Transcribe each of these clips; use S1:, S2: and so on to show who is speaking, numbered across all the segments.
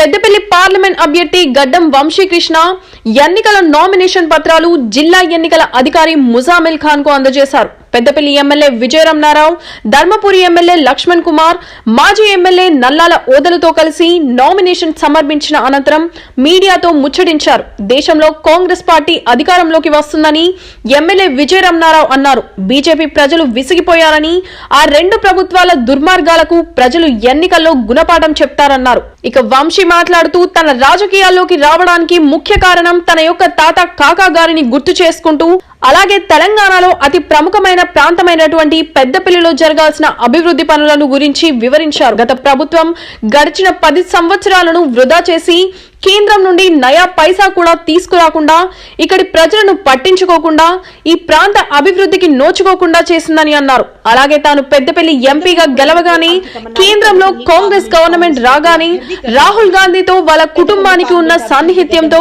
S1: Peddapalli parliament అభ్యర్థి గడ్డం వంశీకృష్ణ ఎన్నికల నామినేషన్ పత్రాలు జిల్లా ఎన్నికల అధికారి ముజామిల్ ఖాన్కు అందజేశారు. పెద్దపల్లి ఎమ్మెల్యే విజయరామనారావు ధర్మపురి ఎమ్మెల్యే లక్ష్మణ్ కుమార్ మాజీ ఎమ్మెల్యే నల్లాల ఓదలతో కలిసి నామినేషన్ సమర్పించిన అనంతరం మీడియాతో ముచ్చటించారు. దేశంలో కాంగ్రెస్ పార్టీ అధికారంలోకి వస్తుందని ఎమ్మెల్యే విజయరామనారావు అన్నారు. బీజేపీ ప్రజలు విసిగిపోయారని ఆ రెండు ప్రభుత్వాల దుర్మార్గాలకు ప్రజలు ఎన్నికల్లో గుణపాఠం చెప్తారన్నారు. ఇక వంశీ మాట్లాడుతూ తన రాజకీయాల్లోకి రావడానికి ముఖ్య కారణం తన యొక్క తాత కాకా గారిని గుర్తు చేసుకుంటూ అలాగే తెలంగాణలో అతి ప్రముఖమైన ప్రాంతమైనటువంటి పెద్దపల్లిలో జరగాల్సిన అభివృద్ధి పనులను గురించి వివరించారు. గత ప్రభుత్వం గడిచిన పది సంవత్సరాలను వృధా చేసి కేంద్రం నుండి నయా పైసా కూడా తీసుకురాకుండా ఇక్కడి ప్రజలను పట్టించుకోకుండా ఈ ప్రాంత అభివృద్ధికి నోచుకోకుండా చేసిందని అన్నారు. అలాగే తాను పెద్దపల్లి ఎంపీగా గెలవగానే కేంద్రంలో కాంగ్రెస్ గవర్నమెంట్ రాగానే రాహుల్ గాంధీతో వాళ్ళ కుటుంబానికి ఉన్న సాన్నిహిత్యంతో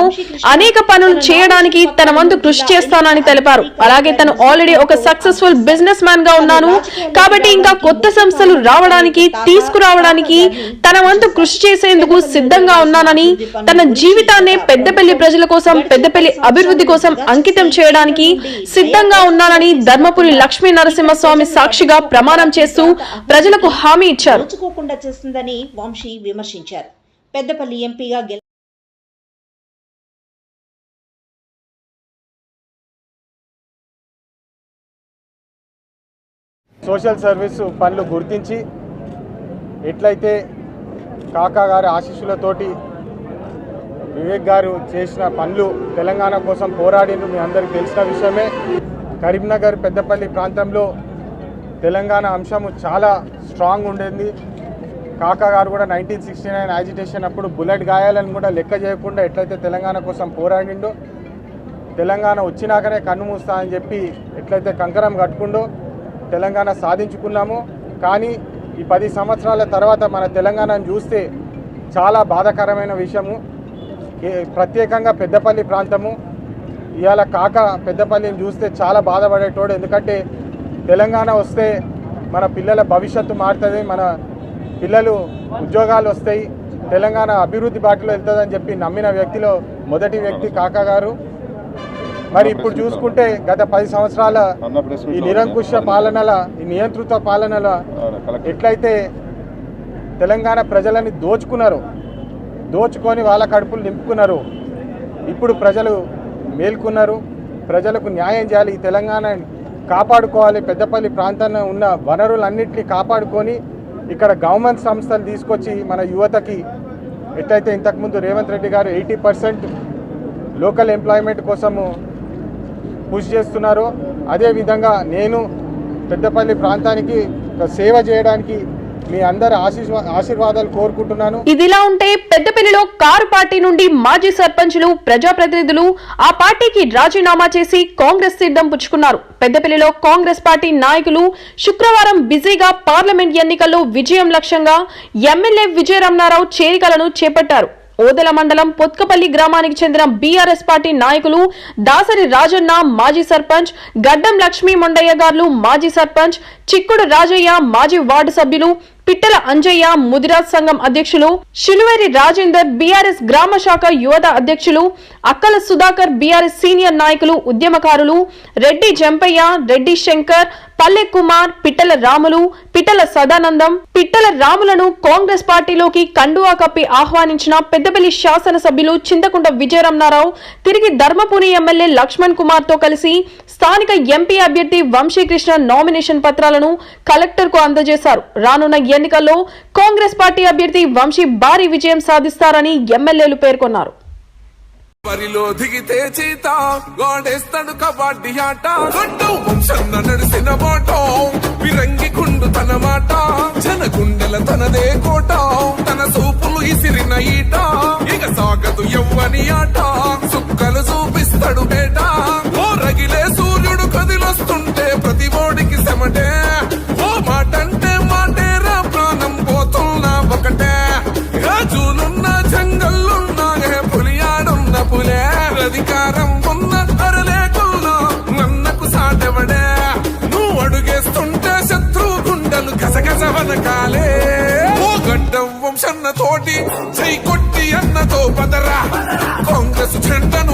S1: అనేక పనులు చేయడానికి తన వంతు కృషి చేస్తానని తెలిపారు. అలాగే తను ఆల్రెడీ ఒక సక్సెస్ఫుల్ బిజినెస్ మ్యాన్గా ఉన్నాను. కాబట్టి ఇంకా కొత్త సంస్థలు రావడానికి తీసుకురావడానికి తన వంతు కృషి చేసేందుకు సిద్ధంగా ఉన్నానని తన జీవితాన్నే పెద్దపల్లి ప్రజల కోసం పెద్దపల్లి అభివృద్ధి కోసం అంకితం చేయడానికి సిద్ధంగా ఉన్నానని ధర్మపురి లక్ష్మీ నరసింహస్వామి సాక్షిగా ప్రమాణం చేస్తూ ప్రజలకు హామీ ఇచ్చారు.
S2: చేస్తుందని వంశీ విమర్శించారు. పెద్దపల్లి ఎంపీగా గెల
S3: సోషల్ సర్వీస్ పనులు గుర్తించి ఎట్లయితే కాకా గారి ఆశీస్సులతోటి వివేక్ గారు చేసిన పనులు తెలంగాణ కోసం పోరాడిండ్రు మీ అందరికీ తెలిసిన విషయమే. కరీంనగర్ పెద్దపల్లి ప్రాంతంలో తెలంగాణ అంశము చాలా స్ట్రాంగ్ ఉండేది. కాకా గారు కూడా నైన్టీన్ సిక్స్టీ నైన్ యాజిటేషన్ అప్పుడు బుల్లెట్ గాయాలను కూడా లెక్క చేయకుండా ఎట్లయితే తెలంగాణ కోసం పోరాడిండో తెలంగాణ వచ్చినాకనే కన్ను మూస్తా అని చెప్పి ఎట్లయితే కంకరం కట్టుకుండో తెలంగాణ సాధించుకున్నాము. కానీ ఈ పది సంవత్సరాల తర్వాత మన తెలంగాణను చూస్తే చాలా బాధాకరమైన విషయము. ప్రత్యేకంగా పెద్దపల్లి ప్రాంతము. ఇవాళ కాక పెద్దపల్లిని చూస్తే చాలా బాధపడేటోడు. ఎందుకంటే తెలంగాణ వస్తే మన పిల్లల భవిష్యత్తు మారుతుంది మన పిల్లలు ఉద్యోగాలు వస్తాయి తెలంగాణ అభివృద్ధి బాటలో వెళ్తుందని చెప్పి నమ్మిన వ్యక్తిలో మొదటి వ్యక్తి కాకా గారు. మరి ఇప్పుడు చూసుకుంటే గత పది సంవత్సరాల ఈ నిరంకుశ పాలనల ఈ నియంత్రిత పాలనల ఎట్లయితే తెలంగాణ ప్రజలని దోచుకున్నారు దోచుకొని వాళ్ళ కడుపులు నింపుకున్నారు. ఇప్పుడు ప్రజలు మేల్కొన్నారు. ప్రజలకు న్యాయం చేయాలి. ఈ తెలంగాణ కాపాడుకోవాలి. పెద్దపల్లి ప్రాంతాన్ని ఉన్న వనరులన్నింటినీ కాపాడుకొని ఇక్కడ గవర్నమెంట్ సంస్థలు తీసుకొచ్చి మన యువతకి ఎట్లయితే ఇంతకుముందు రేవంత్ రెడ్డి గారు ఎయిటీ పర్సెంట్ లోకల్ ఎంప్లాయ్మెంట్ కోసము కృషి చేస్తున్నారో అదేవిధంగా నేను పెద్దపల్లి ప్రాంతానికి సేవ చేయడానికి మీ అందరి ఆశీర్వాదాలు కోరుకుంటున్నాను.
S1: ఇదిలా ఉంటే పెద్దపల్లిలో కారు పార్టీ నుండి మాజీ సర్పంచులు ప్రజాప్రతినిధులు ఆ పార్టీకి రాజీనామా చేసి కాంగ్రెస్ సిద్ధం పుచ్చుకున్నారు. పెద్దపల్లిలో కాంగ్రెస్ పార్టీ నాయకులు శుక్రవారం బిజీగా పార్లమెంట్ ఎన్నికల్లో విజయం లక్ష్యంగా ఎమ్మెల్యే విజయరమణారావు చేరికలను చేపట్టారు. ఓదెల మండలం పొత్కపల్లి గ్రామానికి చెందిన బీఆర్ఎస్ పార్టీ నాయకులు దాసరి రాజన్న మాజీ సర్పంచ్ గడ్డం లక్ష్మీ మొండయ్య గారు మాజీ సర్పంచ్ చిక్కుడు రాజయ్య మాజీ వార్డు సభ్యులు పిట్టల అంజయ్య ముదిరాజ్ సంఘం అధ్యక్షులు శిలువేరి రాజేందర్ బీఆర్ఎస్ గ్రామ శాఖ యువత అధ్యక్షులు అక్కల సుధాకర్ బీఆర్ఎస్ సీనియర్ నాయకులు ఉద్యమకారులు రెడ్డి జంపయ్య రెడ్డి శంకర్ పల్లె కుమార్ పిట్టల రాములు పిట్టల సదానందం పిట్టల రాములను కాంగ్రెస్ పార్టీలోకి కండువా కప్పి ఆహ్వానించిన పెద్దపల్లి శాసనసభ్యులు చింతకుంట విజయరమణారావు తిరిగి ధర్మపురి ఎమ్మెల్యే లక్ష్మణ్ కుమార్తో కలిసి స్థానిక ఎంపీ అభ్యర్థి వంశీకృష్ణ నామినేషన్ పత్రాలను కలెక్టర్కు అందజేశారు. రానున్న ఎన్నికల్లో కాంగ్రెస్ పార్టీ అభ్యర్థి వంశీ భారీ విజయం సాధిస్తారని ఎమ్మెల్యేలు పేర్కొన్నారు.
S4: వరిలో దిగితే చీత గోడేస్తాడు కబడ్డీ ఆట. గడ్డు వంశన్న నడిసిన మాట విరంగి కుండు తన మాట. జన గుండెల తనదే కోట తన సూపులు ఇసిరిన ఈట. ఇక సాగదు ఎవ్వని ఆట సుక్కలు చూపిస్తాడు వెనకాలే. ఓ గడ్డం వంశన్న తోటి చేయి కొట్టి
S5: అన్నతో పదరా. కాంగ్రెస్
S4: చెంటను